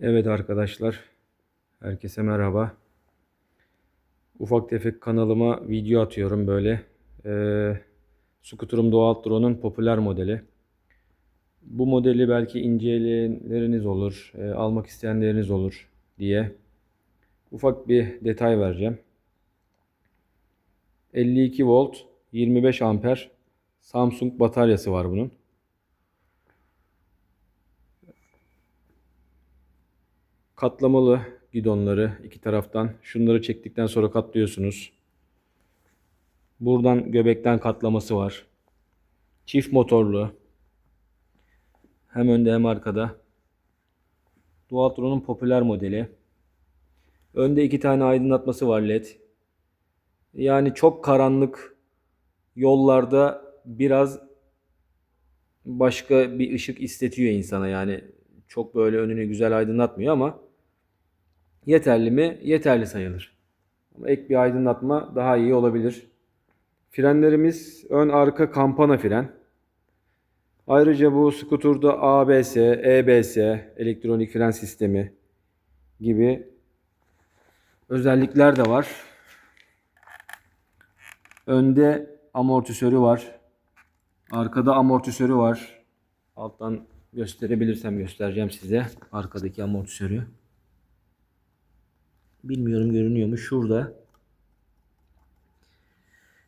Evet arkadaşlar, herkese merhaba. Ufak tefek kanalıma video atıyorum böyle. Ee, Scooter'ım Doğal Drone'un popüler modeli. Bu modeli belki inceleyenleriniz olur, e, almak isteyenleriniz olur diye ufak bir detay vereceğim. 52 volt, 25 amper Samsung bataryası var bunun. Katlamalı gidonları iki taraftan. Şunları çektikten sonra katlıyorsunuz. Buradan göbekten katlaması var. Çift motorlu. Hem önde hem arkada. Dualtron'un popüler modeli. Önde iki tane aydınlatması var led. Yani çok karanlık yollarda biraz başka bir ışık istetiyor insana yani çok böyle önünü güzel aydınlatmıyor ama yeterli mi? Yeterli sayılır. Ama ek bir aydınlatma daha iyi olabilir. Frenlerimiz ön arka kampana fren. Ayrıca bu skuturda ABS, EBS, elektronik fren sistemi gibi özellikler de var. Önde amortisörü var. Arkada amortisörü var. Alttan gösterebilirsem göstereceğim size arkadaki amortisörü. Bilmiyorum görünüyor mu? Şurada.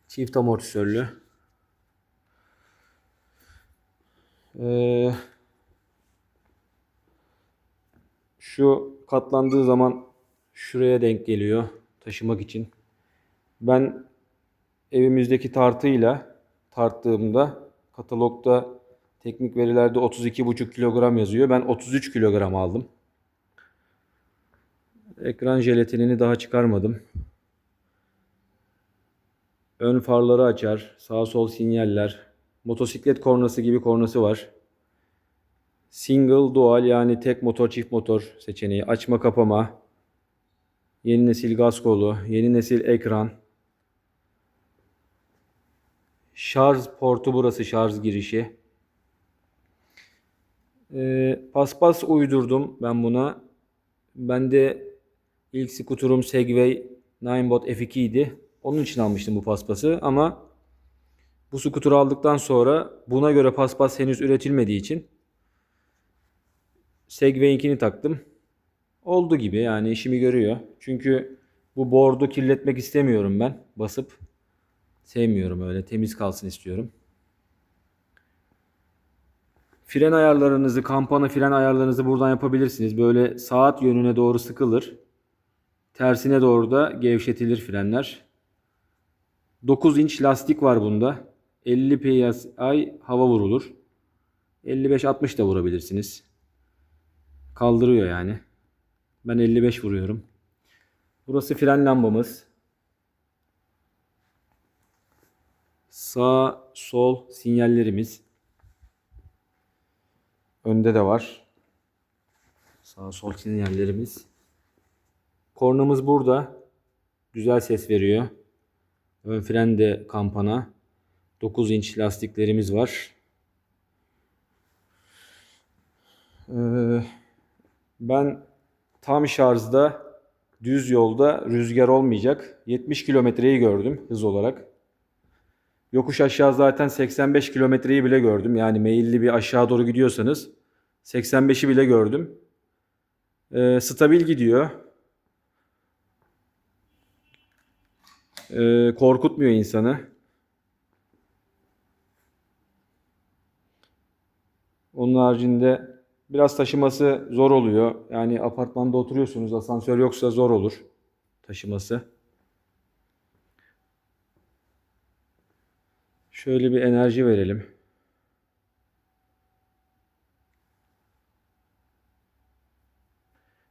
Çift amortisörlü. Ee, şu katlandığı zaman şuraya denk geliyor taşımak için. Ben evimizdeki tartıyla tarttığımda katalogda teknik verilerde 32,5 kilogram yazıyor. Ben 33 kilogram aldım. Ekran jelatinini daha çıkarmadım. Ön farları açar. Sağ sol sinyaller. Motosiklet kornası gibi kornası var. Single, dual yani tek motor çift motor seçeneği. Açma kapama. Yeni nesil gaz kolu. Yeni nesil ekran. Şarj portu burası şarj girişi. Ee, paspas uydurdum ben buna. Ben de ilk skuterum Segway Ninebot F2 idi. Onun için almıştım bu paspası ama bu skuturu aldıktan sonra buna göre paspas henüz üretilmediği için Segway'inkini taktım. Oldu gibi yani işimi görüyor. Çünkü bu board'u kirletmek istemiyorum ben basıp. Sevmiyorum öyle temiz kalsın istiyorum. Fren ayarlarınızı, kampana fren ayarlarınızı buradan yapabilirsiniz. Böyle saat yönüne doğru sıkılır. Tersine doğru da gevşetilir frenler. 9 inç lastik var bunda. 50 psi hava vurulur. 55-60 da vurabilirsiniz. Kaldırıyor yani. Ben 55 vuruyorum. Burası fren lambamız. Sağ, sol sinyallerimiz. Önde de var. Sağ sol sinyallerimiz. Kornamız burada. Güzel ses veriyor. Ön fren de kampana. 9 inç lastiklerimiz var. Ee, ben tam şarjda düz yolda rüzgar olmayacak. 70 kilometreyi gördüm hız olarak. Yokuş aşağı zaten 85 kilometreyi bile gördüm. Yani meyilli bir aşağı doğru gidiyorsanız 85'i bile gördüm. Ee, stabil gidiyor. Ee, korkutmuyor insanı. Onun haricinde biraz taşıması zor oluyor. Yani apartmanda oturuyorsunuz, asansör yoksa zor olur taşıması. Şöyle bir enerji verelim.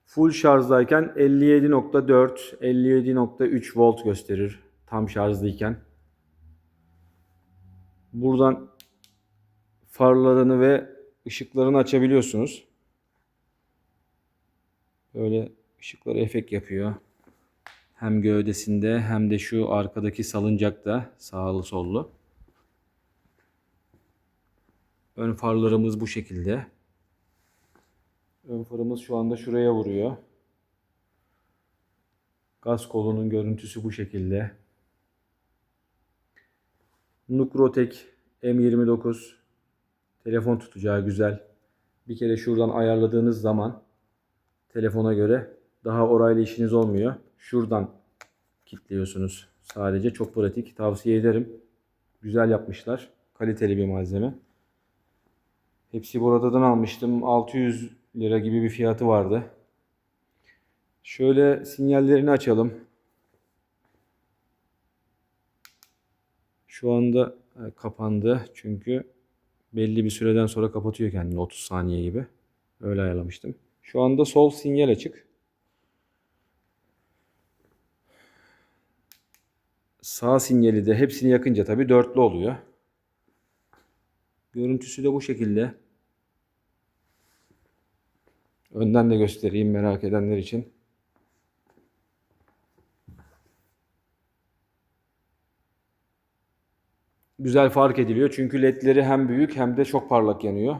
Full şarjdayken 57.4, 57.3 volt gösterir tam şarjdayken. Buradan farlarını ve ışıklarını açabiliyorsunuz. Böyle ışıkları efekt yapıyor. Hem gövdesinde hem de şu arkadaki salıncakta sağlı sollu. Ön farlarımız bu şekilde. Ön farımız şu anda şuraya vuruyor. Gaz kolunun görüntüsü bu şekilde. Nukrotek M29 telefon tutacağı güzel. Bir kere şuradan ayarladığınız zaman telefona göre daha orayla işiniz olmuyor. Şuradan kilitliyorsunuz. Sadece çok pratik. Tavsiye ederim. Güzel yapmışlar. Kaliteli bir malzeme. Hepsi buradan almıştım. 600 lira gibi bir fiyatı vardı. Şöyle sinyallerini açalım. Şu anda e, kapandı çünkü belli bir süreden sonra kapatıyor kendini 30 saniye gibi. Öyle ayarlamıştım. Şu anda sol sinyal açık. Sağ sinyali de hepsini yakınca tabii dörtlü oluyor. Görüntüsü de bu şekilde. Önden de göstereyim merak edenler için. Güzel fark ediliyor çünkü ledleri hem büyük hem de çok parlak yanıyor.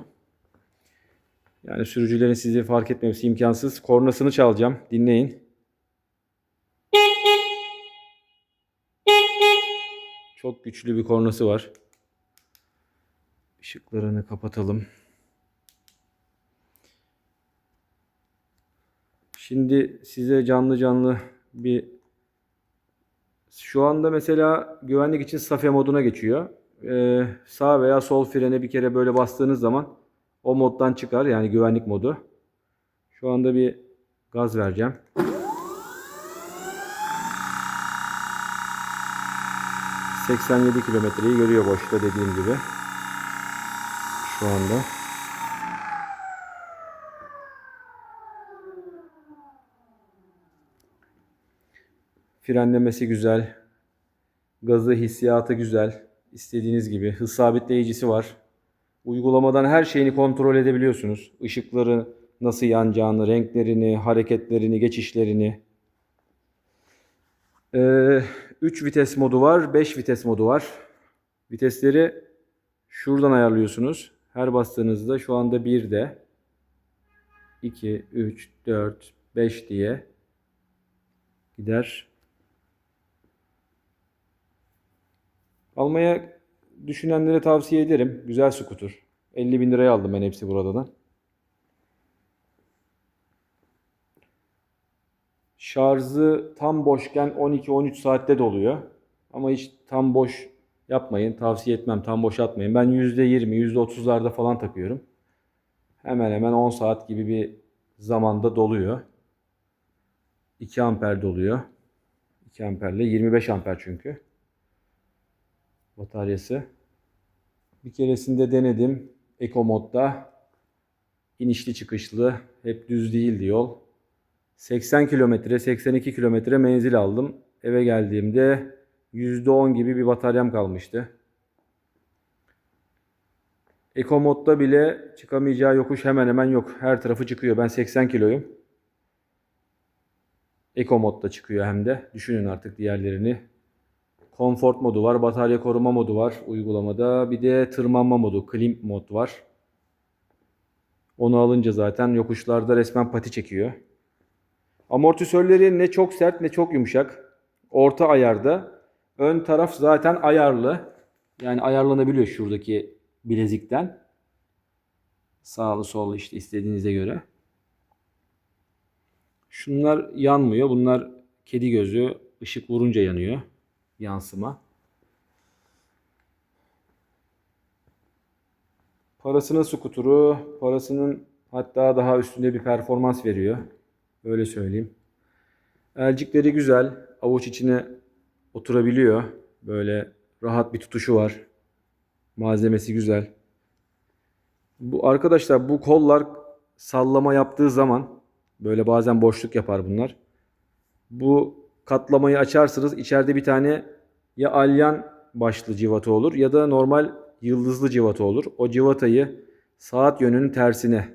Yani sürücülerin sizi fark etmemesi imkansız. Kornasını çalacağım. Dinleyin. Çok güçlü bir kornası var. Işıklarını kapatalım. Şimdi size canlı canlı bir şu anda mesela güvenlik için safe moduna geçiyor. Ee, sağ veya sol frene bir kere böyle bastığınız zaman o moddan çıkar yani güvenlik modu. Şu anda bir gaz vereceğim. ...87 kilometreyi görüyor boşta dediğim gibi. Şu anda. Frenlemesi güzel. Gazı hissiyatı güzel. İstediğiniz gibi. Hız sabitleyicisi var. Uygulamadan her şeyini kontrol edebiliyorsunuz. Işıkları nasıl yanacağını, renklerini, hareketlerini, geçişlerini. 3 vites modu var, 5 vites modu var. Vitesleri şuradan ayarlıyorsunuz. Her bastığınızda şu anda 1'de 2, 3, 4, 5 diye gider. Almaya düşünenlere tavsiye ederim. Güzel skuter. 50 bin liraya aldım ben hepsi buradan. Şarjı tam boşken 12-13 saatte doluyor. Ama hiç tam boş yapmayın. Tavsiye etmem. Tam boş atmayın. Ben %20, %30'larda falan takıyorum. Hemen hemen 10 saat gibi bir zamanda doluyor. 2 amper doluyor. 2 amperle 25 amper çünkü bataryası. Bir keresinde denedim. Eco modda. inişli çıkışlı. Hep düz değildi yol. 80 kilometre, 82 kilometre menzil aldım. Eve geldiğimde %10 gibi bir bataryam kalmıştı. Eco modda bile çıkamayacağı yokuş hemen hemen yok. Her tarafı çıkıyor. Ben 80 kiloyum. Eco modda çıkıyor hem de. Düşünün artık diğerlerini. Comfort modu var, batarya koruma modu var uygulamada. Bir de tırmanma modu, climb mod var. Onu alınca zaten yokuşlarda resmen pati çekiyor. Amortisörleri ne çok sert ne çok yumuşak. Orta ayarda. Ön taraf zaten ayarlı. Yani ayarlanabiliyor şuradaki bilezikten. Sağlı sollu işte istediğinize göre. Şunlar yanmıyor. Bunlar kedi gözü. ışık vurunca yanıyor yansıma. Parasının skuturu, parasının hatta daha üstünde bir performans veriyor. Öyle söyleyeyim. Elcikleri güzel. Avuç içine oturabiliyor. Böyle rahat bir tutuşu var. Malzemesi güzel. Bu arkadaşlar bu kollar sallama yaptığı zaman böyle bazen boşluk yapar bunlar. Bu katlamayı açarsınız. İçeride bir tane ya alyan başlı civata olur ya da normal yıldızlı civata olur. O civatayı saat yönünün tersine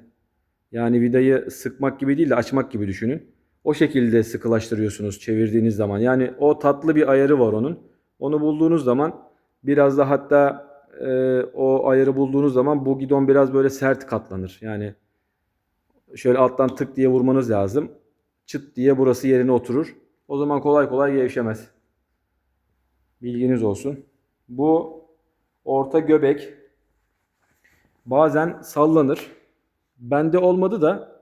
yani vidayı sıkmak gibi değil de açmak gibi düşünün. O şekilde sıkılaştırıyorsunuz çevirdiğiniz zaman. Yani o tatlı bir ayarı var onun. Onu bulduğunuz zaman biraz da hatta e, o ayarı bulduğunuz zaman bu gidon biraz böyle sert katlanır. Yani Şöyle alttan tık diye vurmanız lazım. Çıt diye burası yerine oturur. O zaman kolay kolay gevşemez. Bilginiz olsun. Bu orta göbek bazen sallanır. Bende olmadı da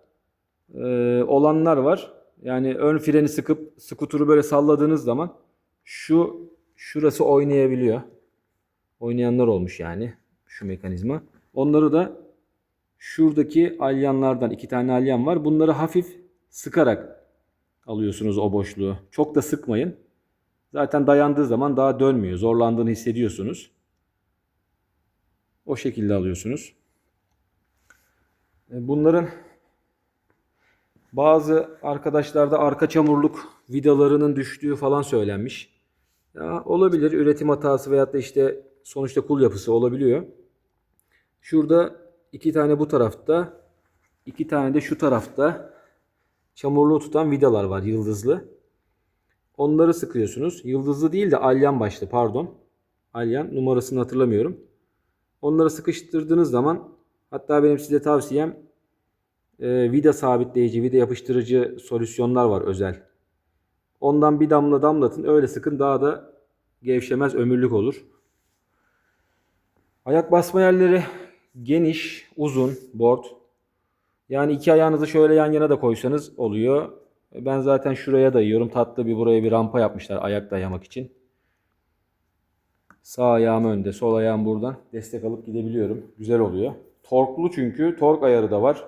e, olanlar var. Yani ön freni sıkıp skuturu böyle salladığınız zaman şu şurası oynayabiliyor. Oynayanlar olmuş yani şu mekanizma. Onları da şuradaki alyanlardan iki tane alyan var. Bunları hafif sıkarak alıyorsunuz o boşluğu. Çok da sıkmayın. Zaten dayandığı zaman daha dönmüyor. Zorlandığını hissediyorsunuz. O şekilde alıyorsunuz. E, Bunların bazı arkadaşlarda arka çamurluk vidalarının düştüğü falan söylenmiş. Ya olabilir üretim hatası veyahut da işte sonuçta kul yapısı olabiliyor. Şurada iki tane bu tarafta, iki tane de şu tarafta çamurluğu tutan vidalar var yıldızlı. Onları sıkıyorsunuz. Yıldızlı değil de alyan başlı pardon. Alyan numarasını hatırlamıyorum. Onları sıkıştırdığınız zaman hatta benim size tavsiyem e, vida sabitleyici, vida yapıştırıcı solüsyonlar var özel. Ondan bir damla damlatın öyle sıkın daha da gevşemez ömürlük olur. Ayak basma yerleri geniş, uzun, board. Yani iki ayağınızı şöyle yan yana da koysanız oluyor. Ben zaten şuraya dayıyorum. Tatlı bir buraya bir rampa yapmışlar ayak dayamak için. Sağ ayağım önde, sol ayağım buradan. Destek alıp gidebiliyorum. Güzel oluyor. Torklu çünkü. Tork ayarı da var.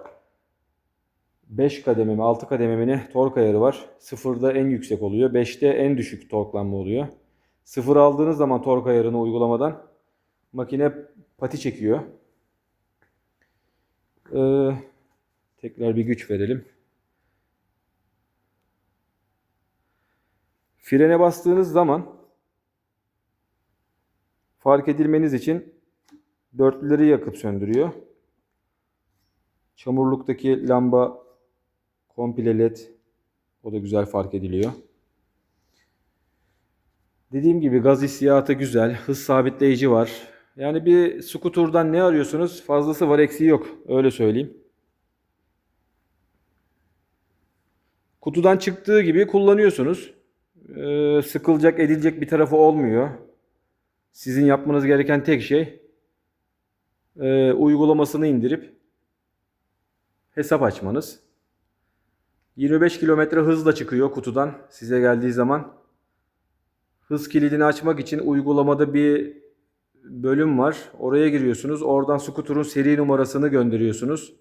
5 kademe mi 6 kademe mi ne tork ayarı var. Sıfırda en yüksek oluyor. 5'te en düşük torklanma oluyor. Sıfır aldığınız zaman tork ayarını uygulamadan makine pati çekiyor. Ee, tekrar bir güç verelim. Frene bastığınız zaman fark edilmeniz için dörtlüleri yakıp söndürüyor. Çamurluktaki lamba komple led. O da güzel fark ediliyor. Dediğim gibi gaz hissiyatı güzel. Hız sabitleyici var. Yani bir skuturdan ne arıyorsunuz? Fazlası var eksiği yok. Öyle söyleyeyim. Kutudan çıktığı gibi kullanıyorsunuz. Ee, sıkılacak edilecek bir tarafı olmuyor. Sizin yapmanız gereken tek şey e, uygulamasını indirip hesap açmanız. 25 kilometre hızla çıkıyor kutudan size geldiği zaman. Hız kilidini açmak için uygulamada bir bölüm var. Oraya giriyorsunuz. Oradan skuturun seri numarasını gönderiyorsunuz.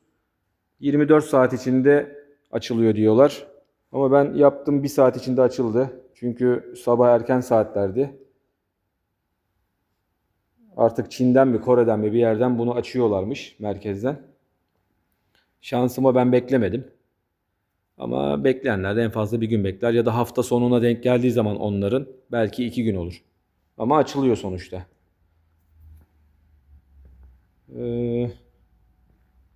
24 saat içinde açılıyor diyorlar. Ama ben yaptım bir saat içinde açıldı. Çünkü sabah erken saatlerdi. Artık Çin'den mi Kore'den mi bir yerden bunu açıyorlarmış merkezden. Şansıma ben beklemedim. Ama bekleyenler de en fazla bir gün bekler ya da hafta sonuna denk geldiği zaman onların belki iki gün olur. Ama açılıyor sonuçta. Ee,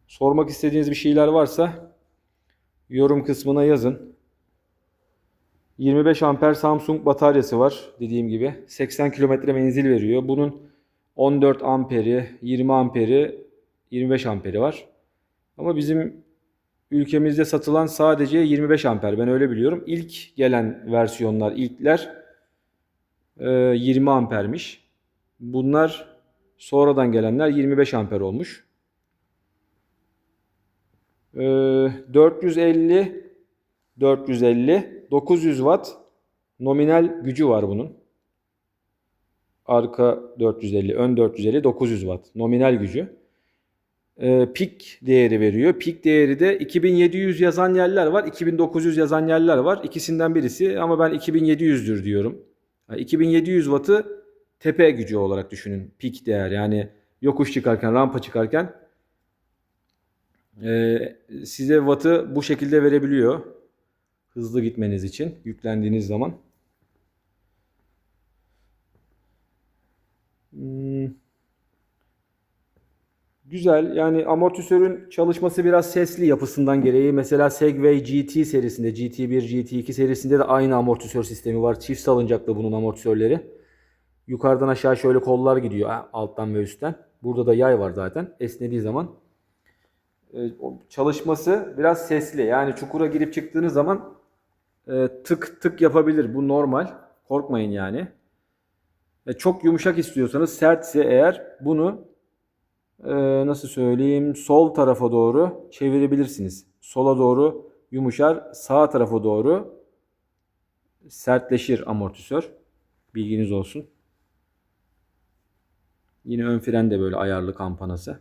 sormak istediğiniz bir şeyler varsa yorum kısmına yazın. 25 amper Samsung bataryası var dediğim gibi. 80 kilometre menzil veriyor. Bunun 14 amperi, 20 amperi, 25 amperi var. Ama bizim ülkemizde satılan sadece 25 amper. Ben öyle biliyorum. İlk gelen versiyonlar, ilkler e, 20 ampermiş. Bunlar sonradan gelenler 25 amper olmuş. E, 450 450 900 watt nominal gücü var bunun. Arka 450, ön 450, 900 watt nominal gücü. Ee, pik değeri veriyor. Pik değeri de 2700 yazan yerler var, 2900 yazan yerler var. İkisinden birisi ama ben 2700'dür diyorum. Yani 2700 wattı tepe gücü olarak düşünün. Pik değer yani yokuş çıkarken, rampa çıkarken e, size wattı bu şekilde verebiliyor. Hızlı gitmeniz için yüklendiğiniz zaman. Hmm. Güzel. Yani amortisörün çalışması biraz sesli yapısından gereği. Mesela Segway GT serisinde, GT1, GT2 serisinde de aynı amortisör sistemi var. Çift salıncaklı bunun amortisörleri. Yukarıdan aşağı şöyle kollar gidiyor alttan ve üstten. Burada da yay var zaten. Esnediği zaman e, çalışması biraz sesli. Yani çukura girip çıktığınız zaman e, tık tık yapabilir. Bu normal. Korkmayın yani. E, çok yumuşak istiyorsanız sertse eğer bunu e, nasıl söyleyeyim sol tarafa doğru çevirebilirsiniz. Sola doğru yumuşar, sağ tarafa doğru sertleşir amortisör. Bilginiz olsun. Yine ön fren de böyle ayarlı kampanası.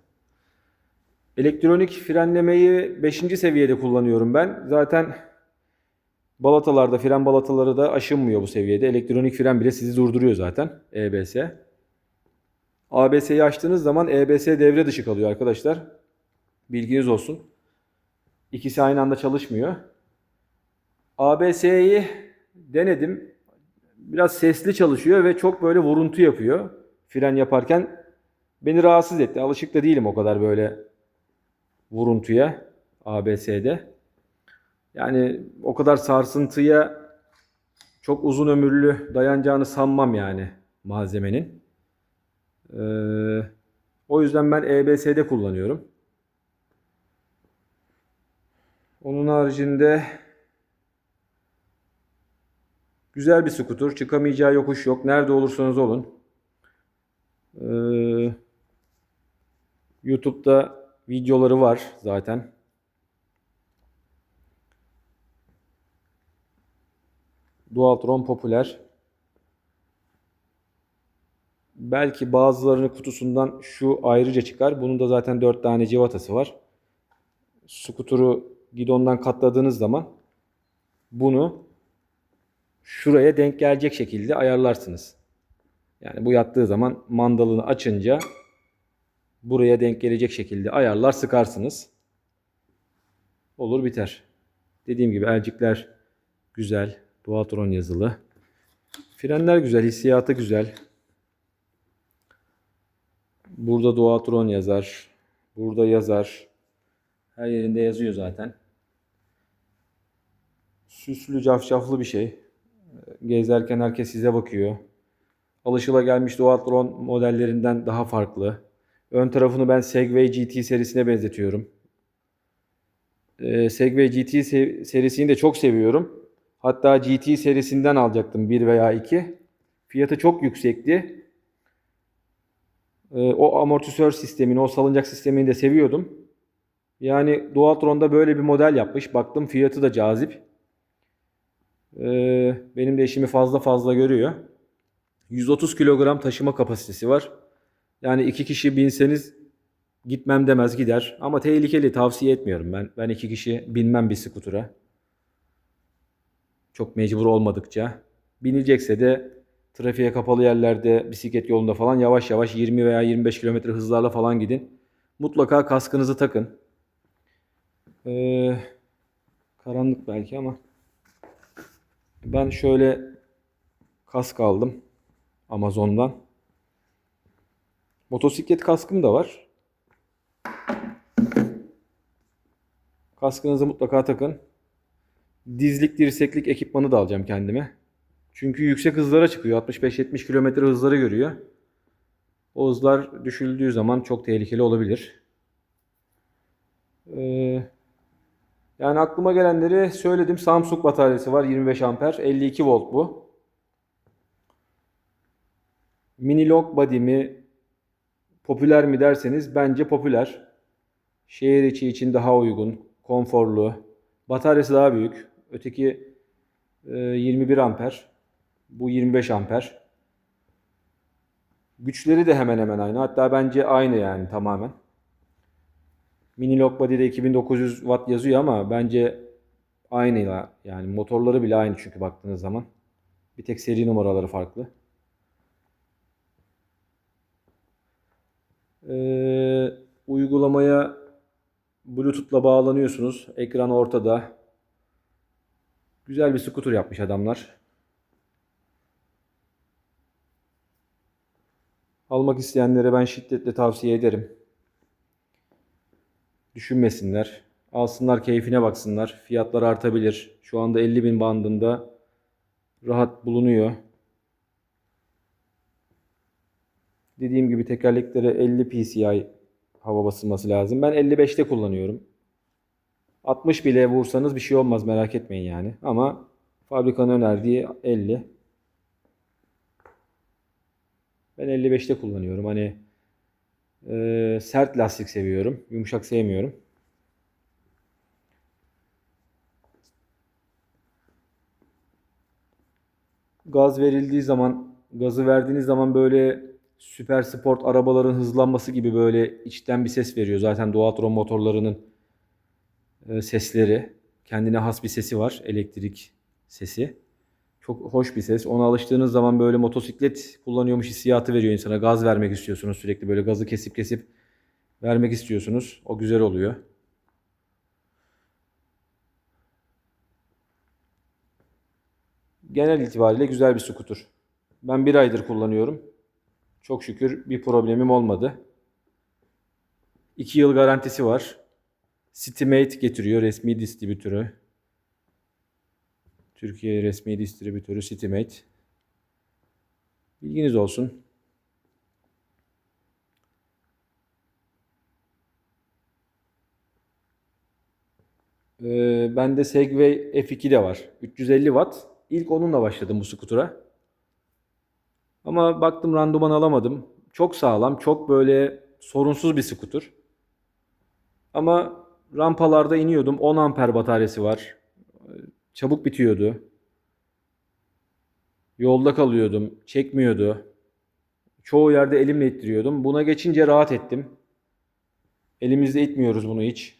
Elektronik frenlemeyi 5. seviyede kullanıyorum ben. Zaten balatalarda, fren balataları da aşınmıyor bu seviyede. Elektronik fren bile sizi durduruyor zaten. EBS. ABS'yi açtığınız zaman EBS devre dışı kalıyor arkadaşlar. Bilginiz olsun. İkisi aynı anda çalışmıyor. ABS'yi denedim. Biraz sesli çalışıyor ve çok böyle vuruntu yapıyor. Fren yaparken beni rahatsız etti. Alışık da değilim o kadar böyle vuruntuya ABS'de. Yani o kadar sarsıntıya çok uzun ömürlü dayanacağını sanmam yani malzemenin. Ee, o yüzden ben EBS'de kullanıyorum. Onun haricinde güzel bir skuter. Çıkamayacağı yokuş yok. Nerede olursanız olun. Ee, YouTube'da videoları var zaten. Dualtron popüler. Belki bazılarının kutusundan şu ayrıca çıkar. Bunun da zaten 4 tane civatası var. Skuturu gidondan katladığınız zaman bunu şuraya denk gelecek şekilde ayarlarsınız. Yani bu yattığı zaman mandalını açınca buraya denk gelecek şekilde ayarlar sıkarsınız. Olur biter. Dediğim gibi elcikler güzel. Dualtron yazılı. Frenler güzel. Hissiyatı güzel. Burada Dualtron yazar. Burada yazar. Her yerinde yazıyor zaten. Süslü cafcaflı bir şey. Gezerken herkes size bakıyor. Alışılagelmiş Dualtron modellerinden daha farklı. Ön tarafını ben Segway GT serisine benzetiyorum. Ee, Segway GT se- serisini de çok seviyorum. Hatta GT serisinden alacaktım 1 veya 2. Fiyatı çok yüksekti. Ee, o amortisör sistemini, o salıncak sistemini de seviyordum. Yani Dualtron'da böyle bir model yapmış. Baktım fiyatı da cazip. Ee, benim de işimi fazla fazla görüyor. 130 kilogram taşıma kapasitesi var. Yani iki kişi binseniz gitmem demez gider. Ama tehlikeli tavsiye etmiyorum ben. Ben iki kişi binmem bir skutura. Çok mecbur olmadıkça. Binilecekse de trafiğe kapalı yerlerde bisiklet yolunda falan yavaş yavaş 20 veya 25 kilometre hızlarla falan gidin. Mutlaka kaskınızı takın. Ee, karanlık belki ama ben şöyle kask aldım Amazon'dan. Motosiklet kaskım da var. Kaskınızı mutlaka takın. Dizlik dirseklik ekipmanı da alacağım kendime. Çünkü yüksek hızlara çıkıyor. 65-70 km hızları görüyor. O hızlar düşüldüğü zaman çok tehlikeli olabilir. Ee, yani aklıma gelenleri söyledim. Samsung bataryası var 25 amper. 52 volt bu. Mini lock body mi popüler mi derseniz bence popüler. Şehir içi için daha uygun, konforlu. Bataryası daha büyük. Öteki e, 21 amper. Bu 25 amper. Güçleri de hemen hemen aynı. Hatta bence aynı yani tamamen. Mini lock body'de 2900 watt yazıyor ama bence aynı ya. Yani motorları bile aynı çünkü baktığınız zaman. Bir tek seri numaraları farklı. Ee, uygulamaya Bluetooth'la bağlanıyorsunuz. Ekran ortada. Güzel bir skuter yapmış adamlar. Almak isteyenlere ben şiddetle tavsiye ederim. Düşünmesinler. Alsınlar keyfine baksınlar. Fiyatlar artabilir. Şu anda 50 bin bandında rahat bulunuyor. Dediğim gibi tekerleklere 50 PSI hava basılması lazım. Ben 55'te kullanıyorum. 60 bile vursanız bir şey olmaz merak etmeyin yani. Ama fabrikanın önerdiği 50. Ben 55'te kullanıyorum. Hani e, sert lastik seviyorum. Yumuşak sevmiyorum. Gaz verildiği zaman, gazı verdiğiniz zaman böyle süper sport arabaların hızlanması gibi böyle içten bir ses veriyor. Zaten Dualtron motorlarının e, sesleri. Kendine has bir sesi var. Elektrik sesi. Çok hoş bir ses. Ona alıştığınız zaman böyle motosiklet kullanıyormuş hissiyatı veriyor insana. Gaz vermek istiyorsunuz sürekli. Böyle gazı kesip kesip vermek istiyorsunuz. O güzel oluyor. Genel itibariyle güzel bir skuter. Ben bir aydır kullanıyorum. Çok şükür bir problemim olmadı. 2 yıl garantisi var. Citymate getiriyor resmi distribütörü. Türkiye resmi distribütörü Citymate. Bilginiz olsun. Ee, bende Segway F2 de var. 350 watt. İlk onunla başladım bu skutura. Ama baktım randıman alamadım. Çok sağlam, çok böyle sorunsuz bir skuter. Ama rampalarda iniyordum. 10 amper bataryası var. Çabuk bitiyordu. Yolda kalıyordum. Çekmiyordu. Çoğu yerde elimle ittiriyordum. Buna geçince rahat ettim. Elimizde itmiyoruz bunu hiç.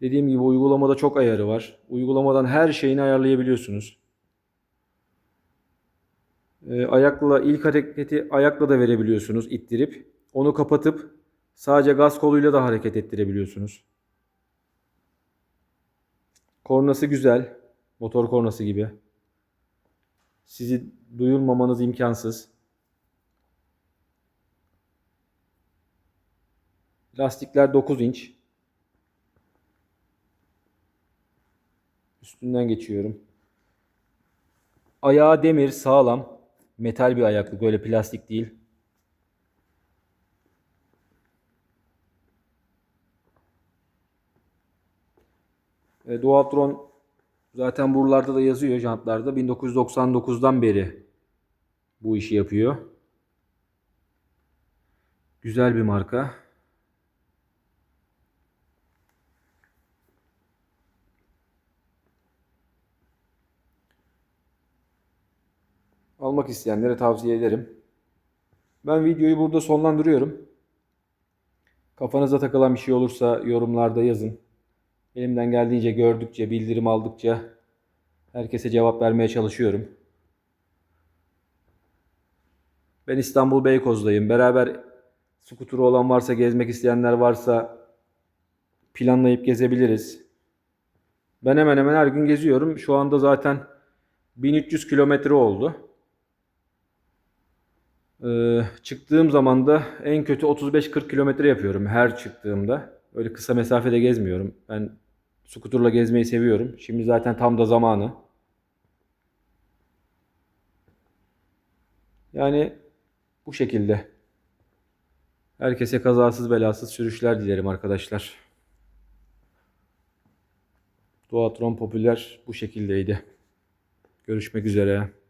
Dediğim gibi uygulamada çok ayarı var. Uygulamadan her şeyini ayarlayabiliyorsunuz. Ee, ayakla ilk hareketi ayakla da verebiliyorsunuz ittirip. Onu kapatıp sadece gaz koluyla da hareket ettirebiliyorsunuz. Kornası güzel. Motor kornası gibi. Sizi duyulmamanız imkansız. Lastikler 9 inç. Üstünden geçiyorum. Ayağı demir, sağlam. Metal bir ayaklık, böyle plastik değil. E, Dualtron zaten buralarda da yazıyor jantlarda. 1999'dan beri bu işi yapıyor. Güzel bir marka. Almak isteyenlere tavsiye ederim. Ben videoyu burada sonlandırıyorum. Kafanıza takılan bir şey olursa yorumlarda yazın. Elimden geldiğince gördükçe, bildirim aldıkça herkese cevap vermeye çalışıyorum. Ben İstanbul Beykoz'dayım. Beraber skuturu olan varsa, gezmek isteyenler varsa planlayıp gezebiliriz. Ben hemen hemen her gün geziyorum. Şu anda zaten 1300 kilometre oldu. Ee, çıktığım zaman da en kötü 35-40 kilometre yapıyorum her çıktığımda. Öyle kısa mesafede gezmiyorum. Ben skuturla gezmeyi seviyorum. Şimdi zaten tam da zamanı. Yani bu şekilde. Herkese kazasız belasız sürüşler dilerim arkadaşlar. Duatron popüler bu şekildeydi. Görüşmek üzere.